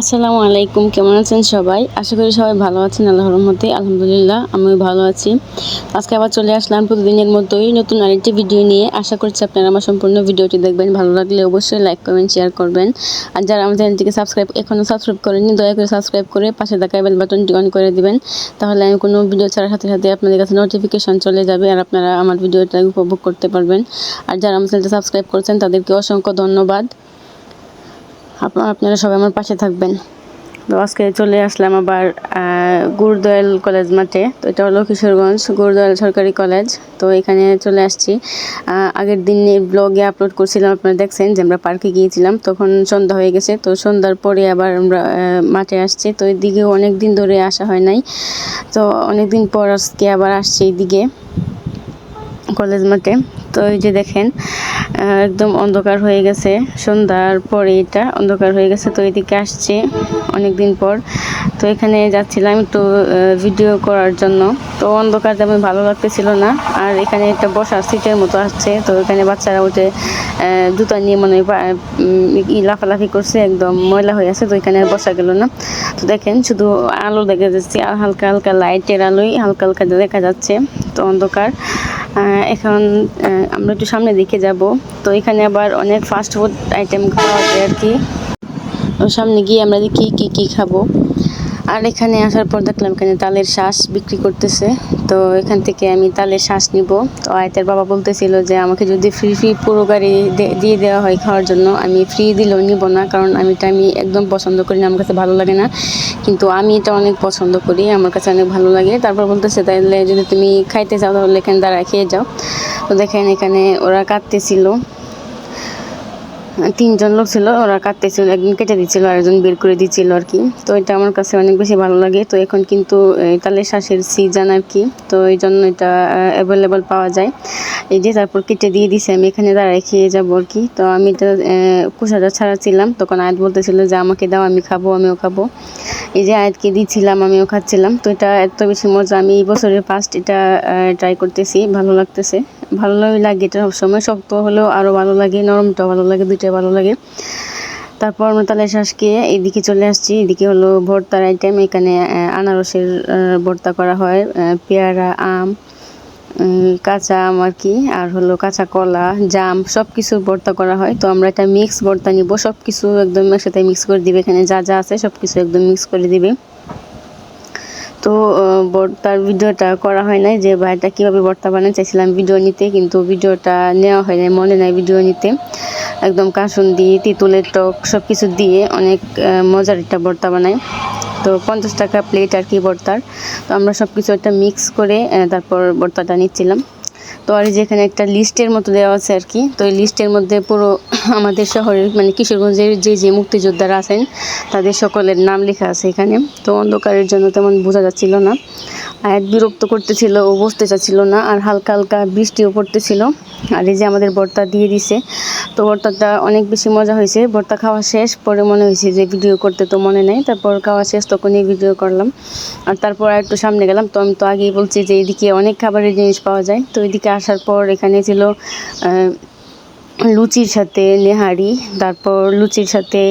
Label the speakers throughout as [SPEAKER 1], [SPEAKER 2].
[SPEAKER 1] আসসালামু আলাইকুম, কেমন আছেন সবাই? আশা করি সবাই ভালো আছেন, আল্লাহর রহমতে, আলহামদুলিল্লাহ, আমিও ভালো আছি। আজকে আবার চলে আসলাম প্রতিদিনের মতোই নতুন আরেকটি ভিডিও নিয়ে। আশা করছি আপনারা আমার সম্পূর্ণ ভিডিওটি দেখবেন, ভালো লাগলে অবশ্যই লাইক, কমেন্ট, শেয়ার করবেন। আর যারা আমার চ্যানেলটিকে সাবস্ক্রাইব এখনও সাবস্ক্রাইব করেননি, দয়া করে সাবস্ক্রাইব করে পাশে থাকা বেল বাটনটি অন করে দিবেন। তাহলে আমি কোনো ভিডিও ছাড়ার সাথে সাথে আপনাদের কাছে নোটিফিকেশন চলে যাবে আর আপনারা আমার ভিডিওটা উপভোগ করতে পারবেন। আর যারা আমার চ্যানেলটা সাবস্ক্রাইব করছেন, তাদেরকে অসংখ্য ধন্যবাদ। আপনারা আপনারা সবাই আমার পাশে থাকবেন। তো আজকে চলে আসলাম আবার গুরদয়াল কলেজ মাঠে। তো এটা হলো কিশোরগঞ্জ গুরদয়াল সরকারি কলেজ। তো এখানে চলে আসছি। আগের দিন ব্লগে আপলোড করছিলাম, আপনারা দেখছেন যে আমরা পার্কে গিয়েছিলাম। তখন সন্ধ্যা হয়ে গেছে, তো সন্ধ্যার পরে আবার আমরা মাঠে আসছি। তো এদিকে অনেক দিন ধরে আসা হয় নাই। তো অনেক দিন পর আজকে আবার আসছি এইদিকে কলেজ মাঠে। তো এই যে দেখেন একদম অন্ধকার হয়ে গেছে। সন্ধ্যার পরে এটা অন্ধকার হয়ে গেছে, তো এদিকে আসছে অনেক দিন পর। তো এখানে যাচ্ছিলাম একটু ভিডিও করার জন্য। তো অন্ধকার তেমন ভালো লাগতেছিল না। আর এখানে একটা বসার সিটের মতো আসছে। তো এখানে বাচ্চারা উঠে জুতা নিয়ে মনে হয় লাফালাফি করছে, একদম ময়লা হয়ে আছে, তো এখানে আর বসা গেল না। তো দেখেন, শুধু আলো দেখা যাচ্ছে, আর হালকা হালকা লাইটের আলোই হালকা হালকা দেখা যাচ্ছে। তো অন্ধকার। এখন আমরা একটু সামনে দিকে যাব। তো এখানে আবার অনেক ফাস্ট ফুড আইটেম খাওয়া যায় আর কি। সামনে গিয়ে আমরা দেখি কী কী খাব। আর এখানে আসার পর দেখলাম এখানে তালের শ্বাস বিক্রি করতেছে। তো এখান থেকে আমি তালের শ্বাস নিব। তো আয়তের বাবা বলতেছিল যে, আমাকে যদি ফ্রি ফ্রি পুরো গাড়ি দিয়ে দেওয়া হয় খাওয়ার জন্য, আমি ফ্রি দিলেও নিব না। কারণ আমি এটা আমি একদম পছন্দ করি না, আমার কাছে ভালো লাগে না। কিন্তু আমি এটা অনেক পছন্দ করি, আমার কাছে অনেক ভালো লাগে। তারপর বলতেছে তাহলে যদি তুমি খাইতে চাও, তাহলে এখানে দাঁড়ায় খেয়ে যাও। তো দেখেন এখানে ওরা কাটতেছিল তিনজন লোক ছিল, ওরা কাটতেছিল একজন কেটে দিচ্ছিল আর একজন বের করে দিচ্ছিল আর কি। তো এটা আমার কাছে অনেক বেশি ভালো লাগে। তো এখন কিন্তু তালের শ্বাসের সিজন আর কি। তো এই জন্য এটা অ্যাভেলেবল পাওয়া যায়। এই যে তারপর কেটে দিয়ে দিছে, আমি এখানে দাঁড়ায় খেয়ে যাব আর কি। তো আমি এটা কুসাটা ছাড়াচ্ছিলাম তখন আয়াত বলতেছিল যে, আমাকে দাও, আমি খাব, আমিও খাব। এই যে আয়াতকে দিচ্ছিলাম আমিও খাচ্ছিলাম। তো এটা এত বেশি মজা। আমি এই বছরের ফার্স্ট এটা ট্রাই করতেছি, ভালো লাগতেছে। ভালো লাগে এটা সবসময়, শক্ত হলেও আরও ভালো লাগে নরমটাও ভালো লাগে দুইটাই ভালো লাগে। তারপর আমরা তালে খেয়ে এইদিকে চলে আসছি, এদিকে হলো ভর্তার আইটেম এখানে আনারসের ভর্তা করা হয় পেয়ারা, আম কাঁচা আম আর কি, আর হলো কাঁচা কলা, জাম সব কিছুর ভর্তা করা হয়। তো আমরা একটা মিক্স ভর্তা নিব সব কিছু একদম একসাথে মিক্স করে দিবে, এখানে যা যা আছে সব কিছু একদম মিক্স করে দিবে। তো তার ভিডিওটা করা হয় নাই যে ভাইটা কীভাবে ভর্তা বানায় চাইছিলাম ভিডিও নিতে, কিন্তু ভিডিওটা নেওয়া হয় নাই, মনে নাই ভিডিও নিতে। একদম কাসুন্দি, তিতুলের টক সব কিছু দিয়ে অনেক মজার একটা বর্তা বানায়। তো পঞ্চাশ টাকা প্লেট আর কি বর্তার তো আমরা সব কিছু একটা মিক্স করে তারপর বর্তাটা নিচ্ছিলাম। তো আর যেখানে একটা লিস্টের মতো দেওয়া আছে আর কি। তো এই লিস্টের মধ্যে পুরো আমাদের শহরের মানে কিশোরগঞ্জের যে যে মুক্তিযোদ্ধারা আছেন, তাদের সকলের নাম লেখা আছে এখানে। তো অন্ধকারের জন্য তেমন বোঝা যাচ্ছিল না। বিরক্ত করতেছিল, ও বসতে চাচ্ছিল না, আর হালকা হালকা বৃষ্টিও পড়তেছিল। আর এই যে আমাদের ভর্তা দিয়ে দিছে, তো ভর্তাটা অনেক বেশি মজা হয়েছে। ভর্তা খাওয়া শেষ, পরে মনে হয়েছে যে ভিডিও করতে তো মনে নেই। তারপর খাওয়া শেষ, তখনই ভিডিও করলাম। আর তারপর একটু সামনে গেলাম, তো আমি তো আগেই বলছি যে এদিকে অনেক খাবারের জিনিস পাওয়া যায়। তো এদিকে আসার পর এখানে ছিল লুচির সাথে নেহারি তারপর লুচির সাথে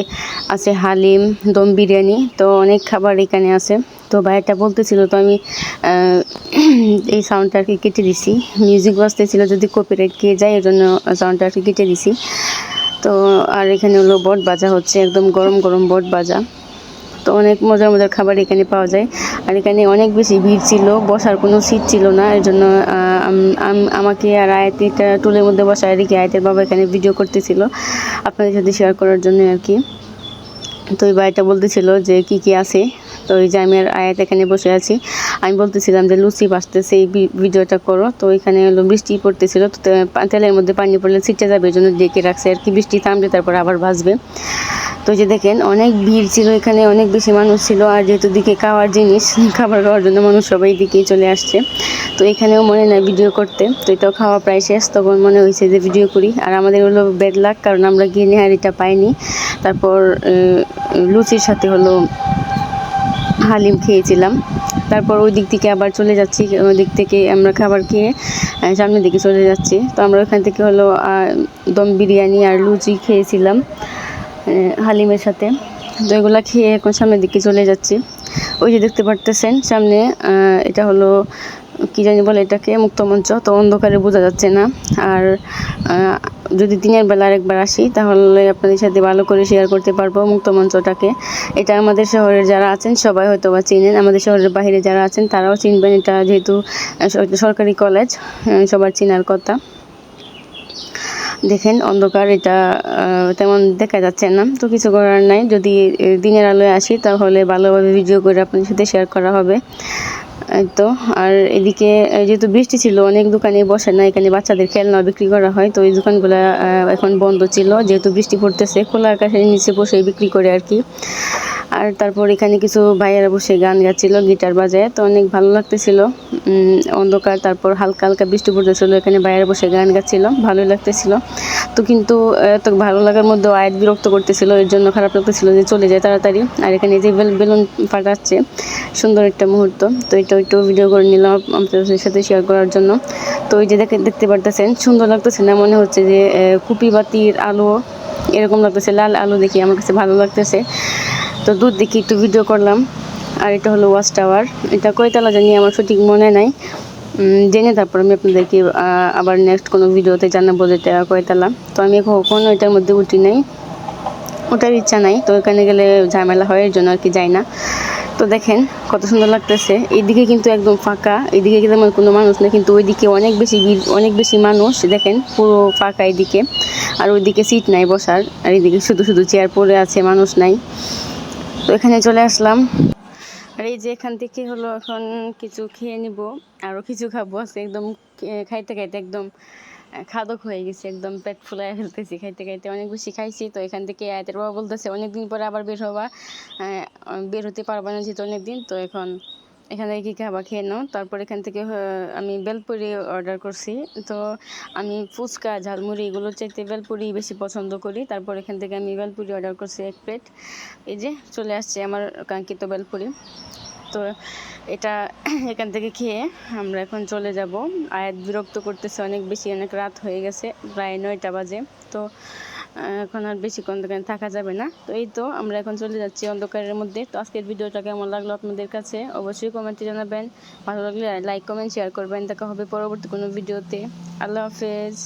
[SPEAKER 1] আছে হালিম, দম বিরিয়ানি, তো অনেক খাবার এখানে আছে। তো ভাইয়াটা বলতেছিল, তো আমি এই সাউন্ডটা আর কি কেটে দিছি। মিউজিক বাজতেছিল, যদি কপিরাইট খেয়ে যায় এই জন্য সাউন্ডটা আর কি কেটে দিছি। তো আর এখানে হলো বট বাজা হচ্ছে, একদম গরম গরম বট বাজা তো অনেক মজার মজার খাবার এখানে পাওয়া যায়। আর এখানে অনেক বেশি ভিড় ছিল, বসার কোনো সিট ছিল না এর জন্য আমাকে আর আয়াতিটা টুলের মধ্যে বসা রেখে আয়তের বাবা এখানে ভিডিও করতেছিল। আপনাদের সাথে শেয়ার করার জন্য আর কি। তো ওই বাড়িটা বলতেছিল যে কি কি আছে। তো ওই যে আমি আর আয়াত এখানে বসে আছি। আমি বলতেছিলাম যে লুচি বাঁচতেছে, এই ভিডিওটা করো। তো এখানে হলো বৃষ্টি পড়তেছিল, তো তেলের মধ্যে পানি পড়লে ছিটে যাবে, এই জন্য ডেকে রাখছে। আর কি বৃষ্টি থামলে তারপর আবার ভাসবে তো যে দেখেন, অনেক ভিড় ছিল এখানে, অনেক বেশি মানুষ ছিল। আর যেহেতু দিকে খাওয়ার জিনিস, খাবার খাওয়ার জন্য মানুষ সবাই দিকেই চলে আসছে। তো এখানেও মনে নেয় ভিডিও করতে। তো এটাও খাওয়া প্রায় শেষ। তখন মনে হয়েছে যে ভিডিও করি। আর আমাদের হলো বেড লাক কারণ আমরা গিয়ে নেহারিটা পাইনি। তারপর লুচির সাথে হলো হালিম খেয়েছিলাম। তারপর ওই দিক থেকে আবার চলে যাচ্ছি, ওই দিক থেকে আমরা খাবার খেয়ে সামনের দিকে চলে যাচ্ছি। তো আমরা ওখান থেকে হলো দম বিরিয়ানি আর লুচি খেয়েছিলাম হালিমের সাথে। তো এগুলো খেয়ে এখন সামনের দিকে চলে যাচ্ছি। ওই যে দেখতে পারতেছেন, সামনে এটা হলো কি জানি বলে এটাকে মুক্তমঞ্চ তো অন্ধকারে বোঝা যাচ্ছে না। আর যদি দিনের বেলা আরেকবার আসি, তাহলে আপনাদের সাথে ভালো করে শেয়ার করতে পারব মুক্তমঞ্চটাকে এটা আমাদের শহরের যারা আছেন, সবাই হয়তো বা চিনেন। আমাদের শহরের বাইরে যারা আছেন, তারাও চিনবেন এটা যেহেতু সরকারি কলেজ সবার চেনার কথা। দেখেন, অন্ধকার এটা তেমন দেখা যাচ্ছে না। তো কিছু করার নাই। যদি দিনের আলোয় আসি, তাহলে ভালোভাবে ভিডিও করে আপনাদের সাথে শেয়ার করা হবে। তো, আর এদিকে যেহেতু বৃষ্টি ছিল, অনেক দোকানে বসে না, এখানে বাচ্চাদের খেলনা বিক্রি করা হয়, তো এই দোকানগুলো এখন বন্ধ ছিল, যেহেতু বৃষ্টি পড়তেছে খোলা আকাশের নিচে বসে বিক্রি করে আর কি। আর তারপর এখানে কিছু ভাইয়েরা বসে গান গাচ্ছিল, গিটার বাজায়। তো অনেক ভালো লাগতেছিল। অন্ধকার, তারপর হালকা হালকা বৃষ্টি পড়তেছিল, এখানে ভাইয়েরা বসে গান গাচ্ছিল, ভালোই লাগতেছিল। তো কিন্তু এত ভালো লাগার মধ্যে আয়াত বিরক্ত করতেছিল, এর জন্য খারাপ লাগতেছিল যে চলে যায় তাড়াতাড়ি। আর এখানে যে বেল- বেলুন ফাটাচ্ছে, সুন্দর একটা মুহূর্ত। তো এটা একটু ভিডিও করে নিলাম আপনাদের সাথে শেয়ার করার জন্য। তো ওই যে দেখে দেখতে পারতেছেন, সুন্দর লাগতেছে না? মনে হচ্ছে যে কুপি বাতির আলো, এরকম লাগতেছে, লাল আলো দেখি আমার কাছে ভালো লাগতেছে। তো দূর দেখি একটু ভিডিও করলাম। আর এটা হলো ওয়াচ টাওয়ার এটা কয়তলা জানি আমার সঠিক মনে নাই। জেনে তারপর আমি আপনাদেরকে আবার নেক্সট কোনো ভিডিওতে জানাব যে এটা কয়তলা তো আমি কখনো এটার মধ্যে উঠি নাই। ওটার ইচ্ছা নাই। তো এখানে গেলে ঝামেলা হয়, এর জন্য আর কি যাই না। তো দেখেন, কত সুন্দর লাগতেছে। এইদিকে কিন্তু একদম ফাঁকা। এইদিকে তেমন কোনো মানুষ নেই। কিন্তু ওইদিকে অনেক বেশি ভিড়, অনেক বেশি মানুষ। দেখেন, পুরো ফাঁকা এইদিকে। আর ওইদিকে সিট নাই বসার। আর এইদিকে শুধু শুধু চেয়ার পড়ে আছে, মানুষ নাই। তো এখানে চলে আসলাম। আর এই যে এখান থেকে হলো এখন কিছু খেয়ে নিব আরও কিছু খাব। আছে একদম খাইতে খাইতে একদম খাদক হয়ে গেছে, একদম পেট ফুলাই ফেলতেছি। খাইতে খাইতে অনেক বেশি খাইছি, তো এখান থেকে আয়তের বাবা বলতেছে, অনেকদিন পরে আবার বের হবা। বের হতে পারবা না যেহেতু অনেকদিন, তো এখন এখান থেকে কী খাবার খেয়ে নাও। তারপর এখান থেকে আমি বেলপুরি অর্ডার করছি। তো আমি ফুচকা, ঝালমুড়ি এগুলো চাইতে বেলপুরি বেশি পছন্দ করি। তারপর এখান থেকে আমি বেলপুরি অর্ডার করছি এক প্লেট এই যে চলে আসছে আমার কাঙ্ক্ষিত বেলপুরি। তো এটা এখান থেকে খেয়ে আমরা এখন চলে যাব। আয়াত বিরক্ত করতেছে অনেক বেশি, অনেক রাত হয়ে গেছে, প্রায় নয়টা বাজে। তো এখন আর বেশিক্ষণ দোকানে থাকা যাবে না। তো এই তো, আমরা এখন চলে যাচ্ছি অন্ধকারের মধ্যে। তো আজকের ভিডিওটা কেমন লাগল আপনাদের কাছে? অবশ্যই কমেন্টে জানাবেন। ভালো লাগলে লাইক কমেন্ট শেয়ার করবেন। দেখা হবে পরবর্তী কোনো ভিডিওতে। আল্লাহ হাফেজ।